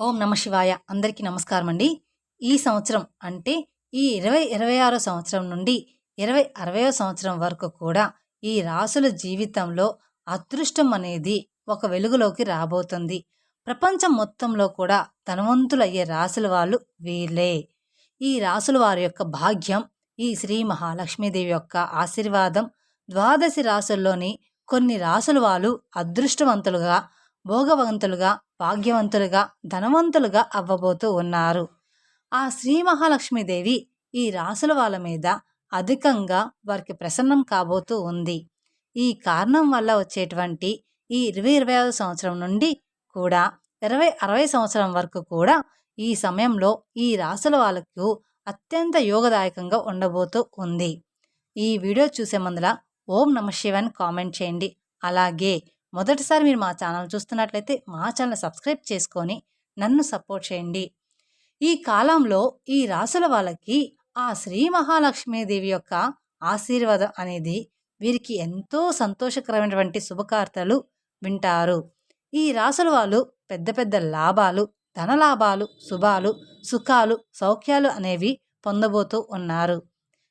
ఓం నమ శివాయ. అందరికీ నమస్కారం అండి ఈ సంవత్సరం అంటే ఈ ఇరవై ఇరవై ఆరో సంవత్సరం నుండి ఇరవై అరవయో సంవత్సరం వరకు కూడా ఈ రాసుల జీవితంలో అదృష్టం అనేది ఒక వెలుగులోకి రాబోతుంది. ప్రపంచం మొత్తంలో కూడా ధనవంతులయ్యే రాసుల వాళ్ళు వీళ్ళే. ఈ రాసుల వారి యొక్క భాగ్యం ఈ శ్రీ మహాలక్ష్మీదేవి యొక్క ఆశీర్వాదం ద్వాదశి రాసుల్లోని కొన్ని రాసుల వాళ్ళు అదృష్టవంతులుగా భోగవంతులుగా భాగ్యవంతులుగా ధనవంతులుగా అవ్వబోతూ ఉన్నారు. ఆ శ్రీ మహాలక్ష్మీదేవి ఈ రాసుల వాళ్ళ మీద అధికంగా వారికి ప్రసన్నం కాబోతూ ఉంది. ఈ కారణం వల్ల వచ్చేటువంటి ఈ ఇరవై ఇరవై ఐదు సంవత్సరం నుండి కూడా ఇరవై అరవై సంవత్సరం వరకు కూడా ఈ సమయంలో ఈ రాసుల వాళ్ళకు అత్యంత యోగదాయకంగా ఉండబోతూ ఉంది. ఈ వీడియో చూసే ముందల ఓం నమ శివన్ కామెంట్ చేయండి. అలాగే మొదటిసారి మీరు మా ఛానల్ చూస్తున్నట్లయితే మా ఛానల్ సబ్స్క్రైబ్ చేసుకొని నన్ను సపోర్ట్ చేయండి. ఈ కాలంలో ఈ రాసుల వాళ్ళకి ఆ శ్రీ మహాలక్ష్మీదేవి యొక్క ఆశీర్వాదం అనేది వీరికి ఎంతో సంతోషకరమైనటువంటి శుభకార్తలు వింటారు. ఈ రాసుల వాళ్ళు పెద్ద పెద్ద లాభాలు ధన లాభాలు శుభాలు సుఖాలు సౌఖ్యాలు అనేవి పొందబోతూ ఉన్నారు.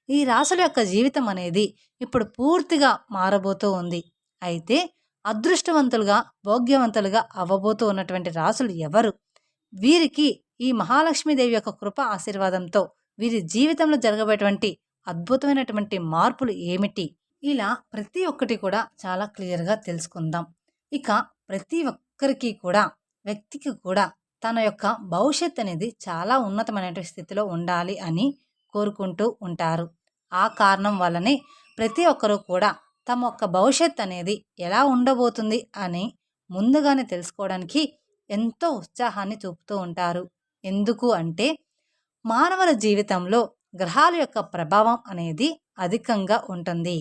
ఈ రాసుల యొక్క జీవితం అనేది ఇప్పుడు పూర్తిగా మారబోతూ ఉంది. అయితే అదృష్టవంతులుగా భోగ్యవంతులుగా అవ్వబోతూ ఉన్నటువంటి రాసులు ఎవరు? వీరికి ఈ మహాలక్ష్మీదేవి యొక్క కృప ఆశీర్వాదంతో వీరి జీవితంలో జరగబోయేటువంటి అద్భుతమైనటువంటి మార్పులు ఏమిటి? ఇలా ప్రతి ఒక్కటి కూడా చాలా క్లియర్గా తెలుసుకుందాం. ఇక ప్రతి ఒక్కరికి కూడా వ్యక్తికి కూడా తన యొక్క భవిష్యత్ అనేది చాలా ఉన్నతమైన స్థితిలో ఉండాలి అని కోరుకుంటూ ఉంటారు. ఆ కారణం వల్లనే ప్రతి ఒక్కరూ కూడా తమ యొక్క భవిష్యత్ అనేది ఎలా ఉండబోతుంది అని ముందుగానే తెలుసుకోవడానికి ఎంతో ఉత్సాహాన్ని చూపుతూ ఉంటారు. ఎందుకు అంటే మానవుల జీవితంలో గ్రహాల యొక్క ప్రభావం అనేది అధికంగా ఉంటుంది.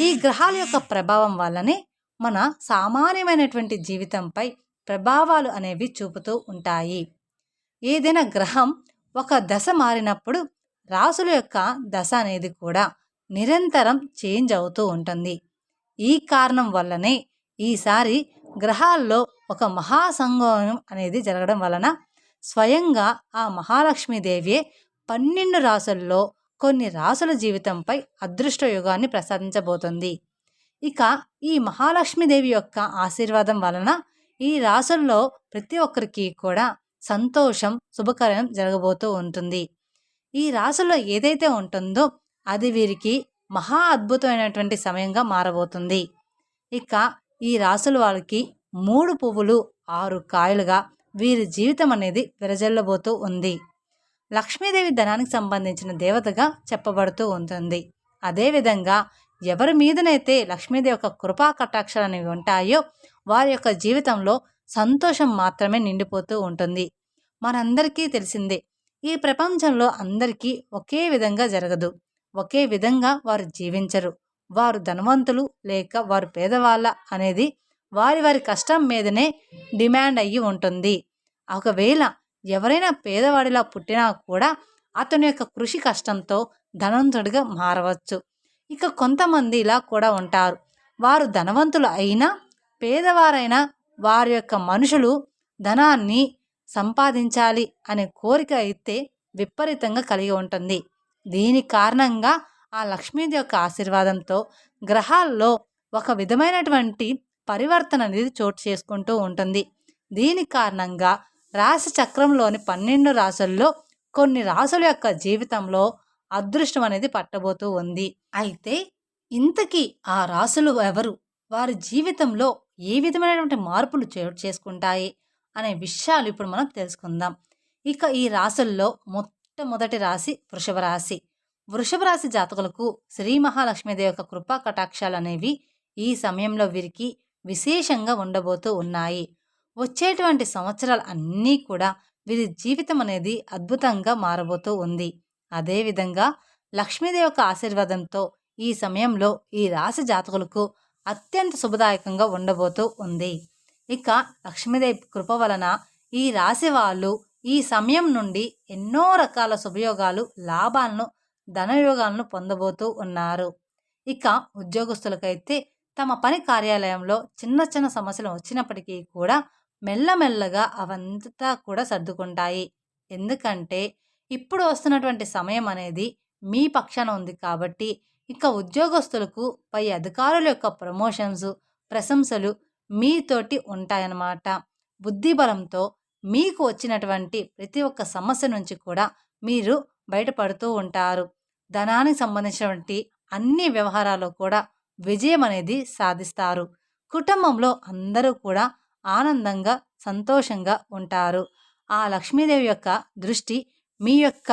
ఈ గ్రహాల యొక్క ప్రభావం వల్లనే మన సామాన్యమైనటువంటి జీవితంపై ప్రభావాలు అనేవి చూపుతూ ఉంటాయి. ఏదైనా గ్రహం ఒక దశ మారినప్పుడు రాసుల యొక్క దశ అనేది కూడా నిరంతరం చేంజ్ అవుతూ ఉంటుంది. ఈ కారణం వల్లనే ఈసారి గ్రహాల్లో ఒక మహాసంగమం అనేది జరగడం వలన స్వయంగా ఆ మహాలక్ష్మీదేవియే పన్నెండు రాసుల్లో కొన్ని రాసుల జీవితంపై అదృష్ట యుగాన్ని ప్రసాదించబోతుంది. ఇక ఈ మహాలక్ష్మీదేవి యొక్క ఆశీర్వాదం వలన ఈ రాసుల్లో ప్రతి ఒక్కరికి కూడా సంతోషం శుభకరం జరగబోతూ ఉంటుంది. ఈ రాసుల్లో ఏదైతే ఉంటుందో అది వీరికి మహా అద్భుతమైనటువంటి సమయంగా మారబోతుంది. ఇక ఈ రాసుల వాళ్ళకి మూడు పువ్వులు ఆరు కాయలుగా వీరి జీవితం అనేది విరజల్లబోతూ ఉంది. లక్ష్మీదేవి ధనానికి సంబంధించిన దేవతగా చెప్పబడుతూ ఉంటుంది. అదేవిధంగా ఎవరి మీదనైతే లక్ష్మీదేవి యొక్క కృపా కటాక్షాలు అనేవి ఉంటాయో వారి యొక్క జీవితంలో సంతోషం మాత్రమే నిండిపోతూ ఉంటుంది. మనందరికీ తెలిసిందే ఈ ప్రపంచంలో అందరికీ ఒకే విధంగా జరగదు. ఒకే విధంగా వారు జీవించరు. వారు ధనవంతులు లేక వారు పేదవాళ్ళ అనేది వారి వారి కష్టం మీదనే డిమాండ్ అయ్యి ఉంటుంది. ఒకవేళ ఎవరైనా పేదవాడిలా పుట్టినా కూడా అతని యొక్క కృషి కష్టంతో ధనవంతుడిగా మారవచ్చు. ఇక కొంతమంది ఇలా కూడా ఉంటారు. వారు ధనవంతులు అయినా పేదవారైనా వారి యొక్క మనుషులు ధనాన్ని సంపాదించాలి అనే కోరిక అయితే విపరీతంగా కలిగి ఉంటుంది. దీని కారణంగా ఆ లక్ష్మీదేవి యొక్క ఆశీర్వాదంతో గ్రహాల్లో ఒక విధమైనటువంటి పరివర్తన అనేది చోటు చేసుకుంటూ ఉంటుంది. దీని కారణంగా రాశి చక్రంలోని పన్నెండు రాసుల్లో కొన్ని రాసుల యొక్క జీవితంలో అదృష్టం అనేది పట్టబోతూ ఉంది. అయితే ఇంతకీ ఆ రాసులు ఎవరు? వారి జీవితంలో ఏ విధమైనటువంటి మార్పులు చోటు చేసుకుంటాయి? అనే విషయాలు ఇప్పుడు మనం తెలుసుకుందాం. ఇక ఈ రాసుల్లో మొట్టమొదటి రాశి వృషభ రాశి. వృషభ రాశి జాతకులకు శ్రీ మహాలక్ష్మీదేవి యొక్క కృపా కటాక్షాలు అనేవి ఈ సమయంలో వీరికి విశేషంగా ఉండబోతూ ఉన్నాయి. వచ్చేటువంటి సంవత్సరాలు అన్నీ కూడా వీరి జీవితం అనేది అద్భుతంగా మారబోతూ ఉంది. అదేవిధంగా లక్ష్మీదేవి యొక్క ఆశీర్వాదంతో ఈ సమయంలో ఈ రాశి జాతకులకు అత్యంత శుభదాయకంగా ఉండబోతూ ఉంది. ఇక లక్ష్మీదేవి కృప వలన ఈ రాశి వాళ్ళు ఈ సమయం నుండి ఎన్నో రకాల శుభయోగాలు లాభాలను ధనయోగాలను పొందబోతూ ఉన్నారు. ఇక ఉద్యోగస్తులకైతే తమ పని కార్యాలయంలో చిన్న చిన్న సమస్యలు వచ్చినప్పటికీ కూడా మెల్లమెల్లగా అవంతా కూడా సర్దుకుంటాయి. ఎందుకంటే ఇప్పుడు వస్తున్నటువంటి సమయం అనేది మీ పక్షాన ఉంది కాబట్టి ఇక ఉద్యోగస్తులకు పై అధికారుల యొక్క ప్రమోషన్స్ ప్రశంసలు మీతోటి ఉంటాయన్నమాట. బుద్ధిబలంతో మీకు వచ్చినటువంటి ప్రతి ఒక్క సమస్య నుంచి కూడా మీరు బయటపడుతూ ఉంటారు. ధనానికి సంబంధించినటువంటి అన్ని వ్యవహారాల్లో కూడా విజయం అనేది సాధిస్తారు. కుటుంబంలో అందరూ కూడా ఆనందంగా సంతోషంగా ఉంటారు. ఆ లక్ష్మీదేవి యొక్క దృష్టి మీ యొక్క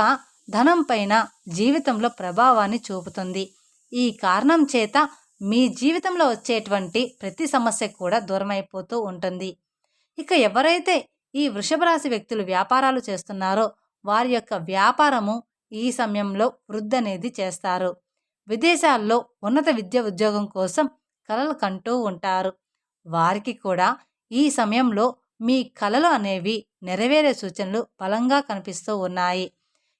ధనం పైన జీవితంలో ప్రభావాన్ని చూపుతుంది. ఈ కారణం చేత మీ జీవితంలో వచ్చేటువంటి ప్రతి సమస్య కూడా దూరమైపోతూ ఉంటుంది. ఇక ఎవరైతే ఈ వృషభ రాశి వ్యక్తులు వ్యాపారాలు చేస్తున్నారో వారి యొక్క వ్యాపారము ఈ సమయంలో వృద్ధి అనేది చేస్తారు. విదేశాల్లో ఉన్నత విద్య ఉద్యోగం కోసం కలలు కంటూ ఉంటారు. వారికి కూడా ఈ సమయంలో మీ కలలు అనేవి నెరవేరే సూచనలు బలంగా కనిపిస్తూ ఉన్నాయి.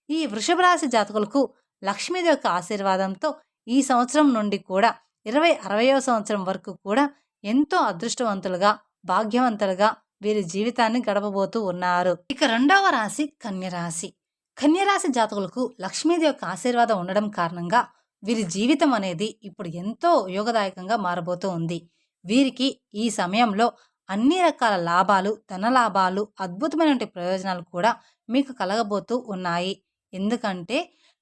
ఈ వృషభ రాశి జాతకులకు లక్ష్మీదేవి యొక్క ఆశీర్వాదంతో ఈ సంవత్సరం నుండి కూడా ఇరవై అరవయో సంవత్సరం వరకు కూడా ఎంతో అదృష్టవంతులుగా భాగ్యవంతులుగా వీరి జీవితాన్ని గడపబోతూ ఉన్నారు. ఇక రెండవ రాశి కన్యరాశి కన్యరాశి జాతకులకు లక్ష్మీదేవి యొక్క ఆశీర్వాదం ఉండడం కారణంగా వీరి జీవితం అనేది ఇప్పుడు ఎంతో యోగదాయకంగా మారబోతూ ఉంది. వీరికి ఈ సమయంలో అన్ని రకాల లాభాలు ధన లాభాలు అద్భుతమైనటువంటి ప్రయోజనాలు కూడా మీకు కలగబోతూ ఉన్నాయి. ఎందుకంటే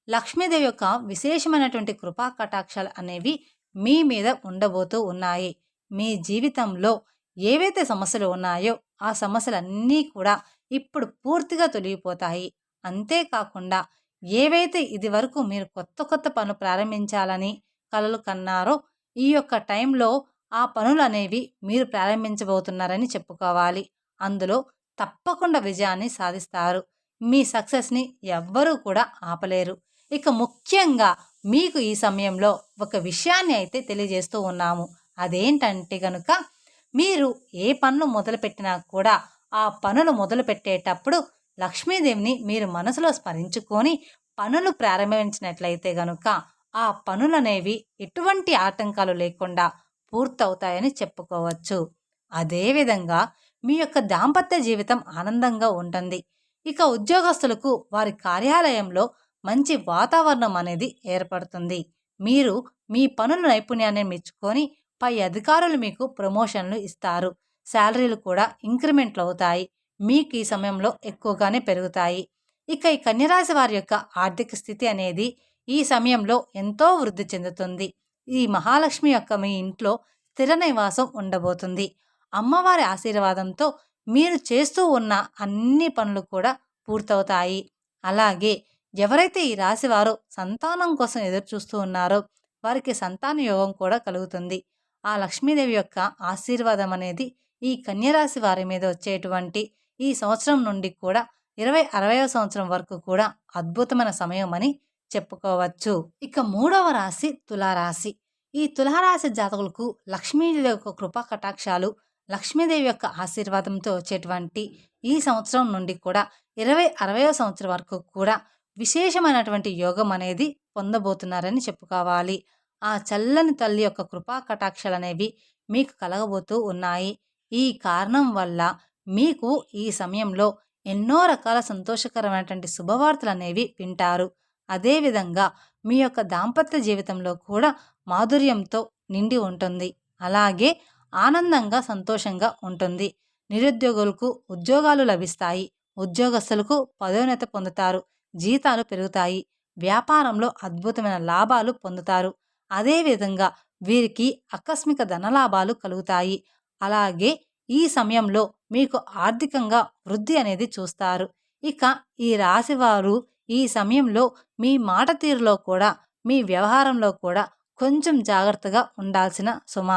లక్ష్మీదేవి యొక్క విశేషమైనటువంటి కృపా కటాక్షాలు అనేవి మీ మీద ఉండబోతూ ఉన్నాయి. మీ జీవితంలో ఏవైతే సమస్యలు ఉన్నాయో ఆ సమస్యలన్నీ కూడా ఇప్పుడు పూర్తిగా తొలగిపోతాయి. అంతేకాకుండా ఏవైతే ఇది వరకు మీరు కొత్త కొత్త పనులు ప్రారంభించాలని కలలు కన్నారో ఈ యొక్క టైంలో ఆ పనులు అనేవి మీరు ప్రారంభించబోతున్నారని చెప్పుకోవాలి. అందులో తప్పకుండా విజయాన్ని సాధిస్తారు. మీ సక్సెస్ని ఎవ్వరూ కూడా ఆపలేరు. ఇక ముఖ్యంగా మీకు ఈ సమయంలో ఒక విషయాన్ని అయితే తెలియజేస్తూ ఉన్నాము. అదేంటంటే కనుక మీరు ఏ పనులు మొదలుపెట్టినా కూడా ఆ పనులు మొదలుపెట్టేటప్పుడు లక్ష్మీదేవిని మీరు మనసులో స్మరించుకొని పనులు ప్రారంభించినట్లయితే గనుక ఆ పనులనేవి ఎటువంటి ఆటంకాలు లేకుండా పూర్తవుతాయని చెప్పుకోవచ్చు. అదేవిధంగా మీ యొక్క దాంపత్య జీవితం ఆనందంగా ఉంటుంది. ఇక ఉద్యోగస్తులకు వారి కార్యాలయంలో మంచి వాతావరణం అనేది ఏర్పడుతుంది. మీరు మీ పనుల నైపుణ్యాన్ని మెచ్చుకొని పై అధికారులు మీకు ప్రమోషన్లు ఇస్తారు. శాలరీలు కూడా ఇంక్రిమెంట్లు అవుతాయి. మీకు ఈ సమయంలో ఎక్కువగానే పెరుగుతాయి. ఇక ఈ కన్యరాశి వారి యొక్క ఆర్థిక స్థితి అనేది ఈ సమయంలో ఎంతో వృద్ధి చెందుతుంది. ఈ మహాలక్ష్మి యొక్క మీ ఇంట్లో స్థిర నివాసం ఉండబోతుంది. అమ్మవారి ఆశీర్వాదంతో మీరు చేస్తూ ఉన్న అన్ని పనులు కూడా పూర్తవుతాయి. అలాగే ఎవరైతే ఈ రాశివారు సంతానం కోసం ఎదురు చూస్తూ ఉన్నారో వారికి సంతాన యోగం కూడా కలుగుతుంది. ఆ లక్ష్మీదేవి యొక్క ఆశీర్వాదం అనేది ఈ కన్యరాశి వారి మీద వచ్చేటువంటి ఈ సంవత్సరం నుండి కూడా ఇరవై అరవయో సంవత్సరం వరకు కూడా అద్భుతమైన సమయం అని చెప్పుకోవచ్చు. ఇక మూడవ రాశి తులారాశి. ఈ తులారాశి జాతకులకు లక్ష్మీదేవి యొక్క కృపా కటాక్షాలు లక్ష్మీదేవి యొక్క ఆశీర్వాదంతో వచ్చేటువంటి ఈ సంవత్సరం నుండి కూడా ఇరవై అరవయో సంవత్సరం వరకు కూడా విశేషమైనటువంటి యోగం అనేది పొందబోతున్నారని చెప్పుకోవాలి. ఆ చల్లని తల్లి యొక్క కృపా కటాక్షలనేవి మీకు కలగబోతూ ఉన్నాయి. ఈ కారణం వల్ల మీకు ఈ సమయంలో ఎన్నో రకాల సంతోషకరమైనటువంటి శుభవార్తలు అనేవి వింటారు అదేవిధంగా మీ యొక్క దాంపత్య జీవితంలో కూడా మాధుర్యంతో నిండి ఉంటుంది. అలాగే ఆనందంగా సంతోషంగా ఉంటుంది. నిరుద్యోగులకు ఉద్యోగాలు లభిస్తాయి. ఉద్యోగస్తులకు పదోన్నత పొందుతారు. జీతాలు పెరుగుతాయి. వ్యాపారంలో అద్భుతమైన లాభాలు పొందుతారు. అదేవిధంగా వీరికి ఆకస్మిక ధనలాభాలు కలుగుతాయి. అలాగే ఈ సమయంలో మీకు ఆర్థికంగా వృద్ధి అనేది చూస్తారు. ఇక ఈ రాశివారు ఈ సమయంలో మీ మాట తీరులో కూడా మీ వ్యవహారంలో కూడా కొంచెం జాగ్రత్తగా ఉండాల్సిన సుమ.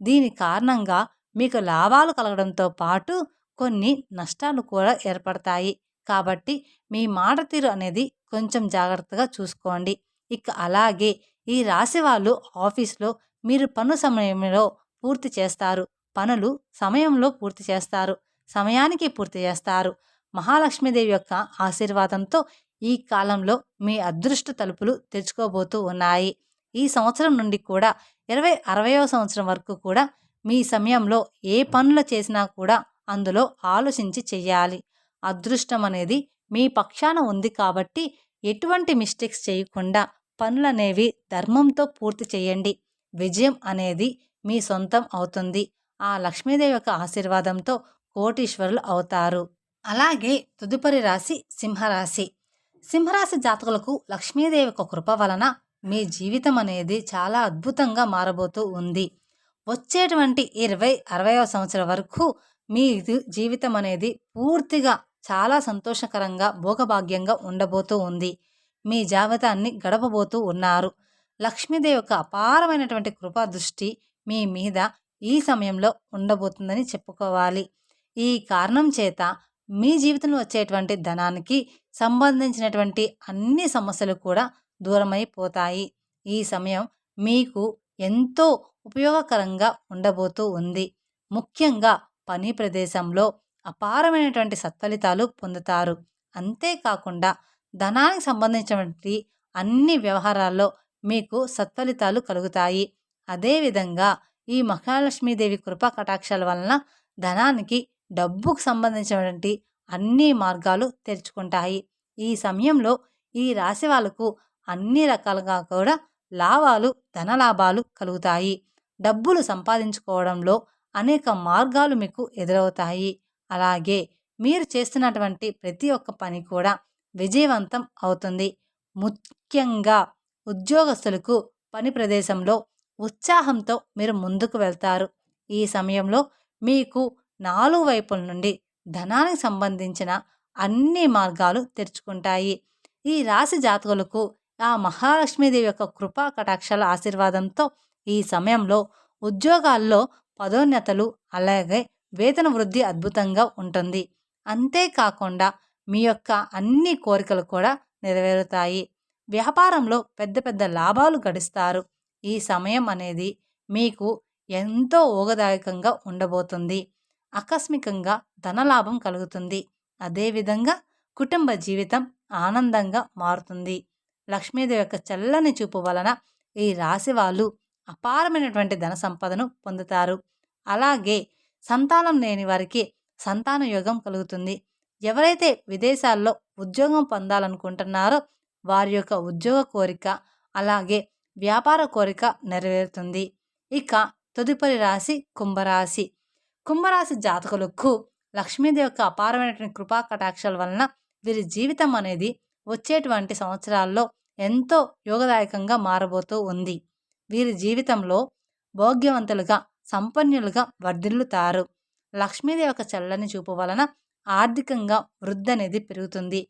దీని కారణంగా మీకు లాభాలు కలగడంతో పాటు కొన్ని నష్టాలు కూడా ఏర్పడతాయి. కాబట్టి మీ మాట తీరు అనేది కొంచెం జాగ్రత్తగా చూసుకోండి. ఇక అలాగే ఈ రాశి వాళ్ళు ఆఫీస్లో మీరు పను సమయంలో పూర్తి చేస్తారు. పనులు సమయంలో పూర్తి చేస్తారు. సమయానికి పూర్తి చేస్తారు. మహాలక్ష్మీదేవి యొక్క ఆశీర్వాదంతో ఈ కాలంలో మీ అదృష్ట తలుపులు తెచ్చుకోబోతూ ఉన్నాయి. ఈ సంవత్సరం నుండి కూడా ఇరవై అరవయో సంవత్సరం వరకు కూడా మీ సమయంలో ఏ పనులు చేసినా కూడా అందులో ఆలోచించి చెయ్యాలి అదృష్టం అనేది మీ పక్షాన ఉంది కాబట్టి ఎటువంటి మిస్టేక్స్ చేయకుండా పనులనేవి ధర్మంతో పూర్తి చేయండి. విజయం అనేది మీ సొంతం అవుతుంది. ఆ లక్ష్మీదేవి యొక్క ఆశీర్వాదంతో కోటీశ్వరులు అవుతారు. అలాగే తదుపరి రాశి సింహరాశి. సింహరాశి జాతకులకు లక్ష్మీదేవి యొక్క కృప వలన మీ జీవితం అనేది చాలా అద్భుతంగా మారబోతూ ఉంది. వచ్చేటువంటి ఇరవై అరవైవ సంవత్సరం వరకు మీ జీవితం అనేది పూర్తిగా చాలా సంతోషకరంగా భోగభాగ్యంగా ఉండబోతూ ఉంది. మీ జాబితాన్ని గడపబోతూ ఉన్నారు. లక్ష్మీదేవి యొక్క అపారమైనటువంటి కృపా దృష్టి మీ మీద ఈ సమయంలో ఉండబోతుందని చెప్పుకోవాలి. ఈ కారణం చేత మీ జీవితంలో వచ్చేటువంటి ధనానికి సంబంధించినటువంటి అన్ని సమస్యలు కూడా దూరమైపోతాయి. ఈ సమయం మీకు ఎంతో ఉపయోగకరంగా ఉండబోతూ ఉంది. ముఖ్యంగా పని ప్రదేశంలో అపారమైనటువంటి సత్ఫలితాలు పొందుతారు. అంతేకాకుండా ధనానికి సంబంధించినటువంటి అన్ని వ్యవహారాల్లో మీకు సత్ఫలితాలు కలుగుతాయి. అదేవిధంగా ఈ మహాలక్ష్మీదేవి కృపా కటాక్షాల వలన ధనానికి డబ్బుకు సంబంధించినటువంటి అన్ని మార్గాలు తెరుచుకుంటాయి. ఈ సమయంలో ఈ రాశి వాళ్ళకు అన్ని రకాలుగా కూడా లాభాలు ధనలాభాలు కలుగుతాయి. డబ్బులు సంపాదించుకోవడంలో అనేక మార్గాలు మీకు ఎదురవుతాయి. అలాగే మీరు చేస్తున్నటువంటి ప్రతి ఒక్క పని కూడా విజయవంతం అవుతుంది. ముఖ్యంగా ఉద్యోగస్తులకు పని ప్రదేశంలో ఉత్సాహంతో మీరు ముందుకు వెళ్తారు. ఈ సమయంలో మీకు నాలుగు వైపుల నుండి ధనానికి సంబంధించిన అన్ని మార్గాలు తెరుచుకుంటాయి. ఈ రాశి జాతకులకు ఆ మహాలక్ష్మీదేవి యొక్క కృపా కటాక్షాల ఆశీర్వాదంతో ఈ సమయంలో ఉద్యోగాల్లో పదోన్నతలు అలాగే వేతన వృద్ధి అద్భుతంగా ఉంటుంది. అంతేకాకుండా మీ యొక్క అన్ని కోరికలు కూడా నెరవేరుతాయి. వ్యాపారంలో పెద్ద పెద్ద లాభాలు గడిస్తారు. ఈ సమయం అనేది మీకు ఎంతో ఊగదాయకంగా ఉండబోతుంది. ఆకస్మికంగా ధనలాభం కలుగుతుంది. అదేవిధంగా కుటుంబ జీవితం ఆనందంగా మారుతుంది. లక్ష్మీదేవి యొక్క చల్లని చూపు వలన ఈ రాశి వాళ్ళు అపారమైనటువంటి ధన సంపదను పొందుతారు. అలాగే సంతానం లేని వారికి సంతాన యోగం కలుగుతుంది. ఎవరైతే విదేశాల్లో ఉద్యోగం పొందాలనుకుంటున్నారో వారి యొక్క ఉద్యోగ కోరిక అలాగే వ్యాపార కోరిక నెరవేరుతుంది. ఇక తదుపరి రాశి కుంభరాశి. కుంభరాశి జాతకులకు లక్ష్మీదేవి యొక్క అపారమైనటువంటి కృపా కటాక్షాల వలన వీరి జీవితం అనేది వచ్చేటువంటి సంవత్సరాల్లో ఎంతో యోగదాయకంగా మారబోతూ ఉంది. వీరి జీవితంలో భోగ్యవంతులుగా సంపన్నులుగా వర్ధిల్లుతారు. లక్ష్మీదేవి యొక్క చల్లని చూపు వలన ఆర్థికంగా వృద్ధి అనేది పెరుగుతుంది.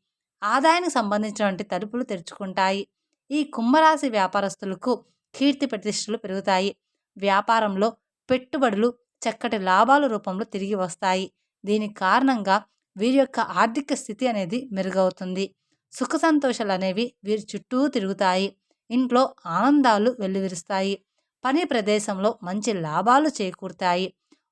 ఆదాయానికి సంబంధించినటువంటి తలుపులు తెరుచుకుంటాయి. ఈ కుంభరాశి వ్యాపారస్తులకు కీర్తి ప్రతిష్టలు పెరుగుతాయి. వ్యాపారంలో పెట్టుబడులు చక్కటి లాభాల రూపంలో తిరిగి వస్తాయి. దీనికి కారణంగా వీరి యొక్క ఆర్థిక స్థితి అనేది మెరుగవుతుంది. సుఖ సంతోషాలు అనేవి వీరి చుట్టూ తిరుగుతాయి. ఇంట్లో ఆనందాలు వెల్లువిరుస్తాయి. పని ప్రదేశంలో మంచి లాభాలు చేకూరుతాయి.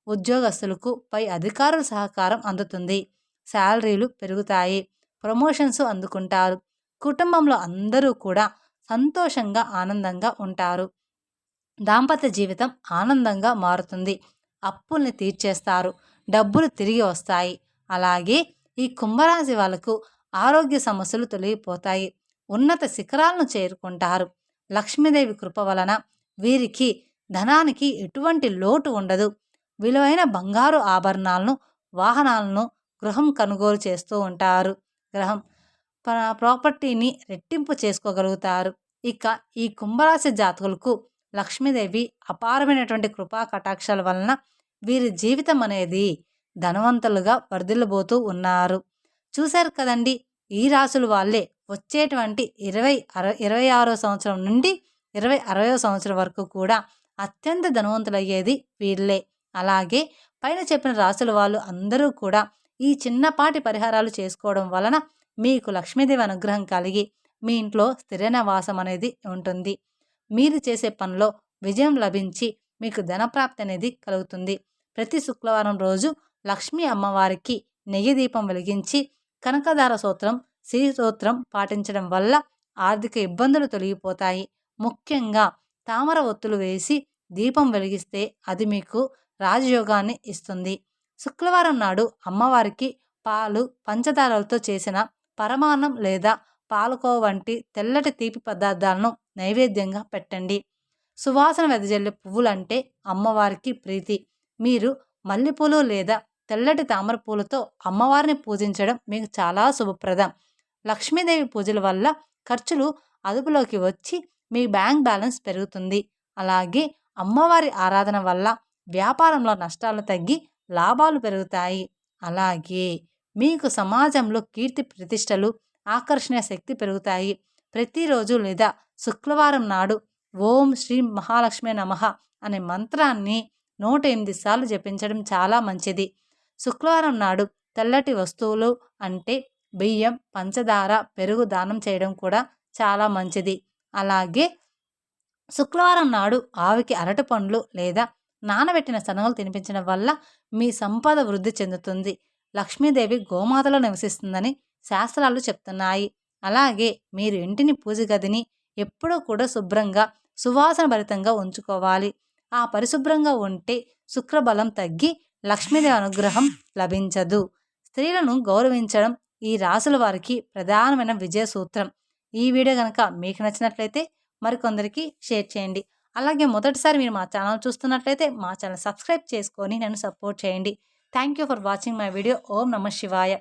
ఉద్యోగస్తులకు పై అధికారుల సహకారం అందుతుంది. శాలరీలు పెరుగుతాయి. ప్రమోషన్స్ అందుకుంటారు. కుటుంబంలో అందరూ కూడా సంతోషంగా ఆనందంగా ఉంటారు. దాంపత్య జీవితం ఆనందంగా మారుతుంది. అప్పుల్ని తీర్చేస్తారు. డబ్బులు తిరిగి వస్తాయి. అలాగే ఈ కుంభరాశి వాళ్ళకు ఆరోగ్య సమస్యలు తొలగిపోతాయి. ఉన్నత శిఖరాలను చేరుకుంటారు. లక్ష్మీదేవి కృప వలన వీరికి ధనానికి ఎటువంటి లోటు ఉండదు. విలువైన బంగారు ఆభరణాలను వాహనాలను గృహం కొనుగోలు చేస్తూ ఉంటారు. గ్రహం ప్రాపర్టీని రెట్టింపు చేసుకోగలుగుతారు. ఇక ఈ కుంభరాశి జాతకులకు లక్ష్మీదేవి అపారమైనటువంటి కృపా కటాక్షాల వలన వీరి జీవితం అనేది ధనవంతులుగా వర్ధిల్లబోతూ ఉన్నారు. చూశారు కదండి ఈ రాశులు వాళ్ళే వచ్చేటువంటి ఇరవై అర ఇరవై ఆరో సంవత్సరం నుండి ఇరవై అరవయో సంవత్సరం వరకు కూడా అత్యంత ధనవంతులయ్యేది వీళ్ళే. అలాగే పైన చెప్పిన రాసుల వాళ్ళు అందరూ కూడా ఈ చిన్నపాటి పరిహారాలు చేసుకోవడం వలన మీకు లక్ష్మీదేవి అనుగ్రహం కలిగి మీ ఇంట్లో స్థిర నివాసం అనేది ఉంటుంది. మీరు చేసే పనిలో విజయం లభించి మీకు ధనప్రాప్తి అనేది కలుగుతుంది. ప్రతి శుక్రవారం రోజు లక్ష్మీ అమ్మవారికి నెయ్యి దీపం వెలిగించి కనకదార సూత్రం శ్రీ సూత్రం పాటించడం వల్ల ఆర్థిక ఇబ్బందులు తొలగిపోతాయి. ముఖ్యంగా తామర ఒత్తులు వేసి దీపం వెలిగిస్తే అది మీకు రాజయోగాన్ని ఇస్తుంది. శుక్రవారం నాడు అమ్మవారికి పాలు పంచదారలతో చేసిన పరమాన్నం లేదా పాలకోవ వంటి తెల్లటి తీపి పదార్థాలను నైవేద్యంగా పెట్టండి. సువాసన వెదజల్లే పువ్వులంటే అమ్మవారికి ప్రీతి. మీరు మల్లెపూలు లేదా తెల్లటి తామర పూలతో అమ్మవారిని పూజించడం మీకు చాలా శుభప్రదం. లక్ష్మీదేవి పూజల వల్ల ఖర్చులు అదుపులోకి వచ్చి మీ బ్యాంక్ బ్యాలెన్స్ పెరుగుతుంది. అలాగే అమ్మవారి ఆరాధన వల్ల వ్యాపారంలో నష్టాలు తగ్గి లాభాలు పెరుగుతాయి. అలాగే మీకు సమాజంలో కీర్తి ప్రతిష్టలు ఆకర్షణ శక్తి పెరుగుతాయి. ప్రతిరోజు లేదా శుక్రవారం నాడు ఓం శ్రీ మహాలక్ష్మి నమః అనే మంత్రాన్ని నూట ఎనిమిది సార్లు జపించడం చాలా మంచిది. శుక్రవారం నాడు తెల్లటి వస్తువులు అంటే బియ్యం పంచదార పెరుగు దానం చేయడం కూడా చాలా మంచిది. అలాగే శుక్రవారం నాడు ఆవికి అరటి పండ్లు లేదా నానబెట్టిన శనగలు తినిపించడం వల్ల మీ సంపద వృద్ధి చెందుతుంది. లక్ష్మీదేవి గోమాతలో నివసిస్తుందని శాస్త్రాలు చెప్తున్నాయి. అలాగే మీరు ఇంటిని పూజ గదిని ఎప్పుడూ కూడా శుభ్రంగా సువాసన భరితంగా ఉంచుకోవాలి. ఆ పరిశుభ్రంగా ఉంటే శుక్రబలం తగ్గి లక్ష్మీదేవి అనుగ్రహం లభించదు. స్త్రీలను గౌరవించడం ఈ రాసుల వారికి ప్రధానమైన విజయ సూత్రం ఈ వీడియో కనుక మీకు నచ్చినట్లయితే మరికొందరికి షేర్ చేయండి. అలాగే మొదటిసారి మీరు మా ఛానల్ చూస్తున్నట్లయితే మా ఛానల్ సబ్స్క్రైబ్ చేసుకొని నన్ను సపోర్ట్ చేయండి. Thank you for watching my video. ఓం నమ శివాయ.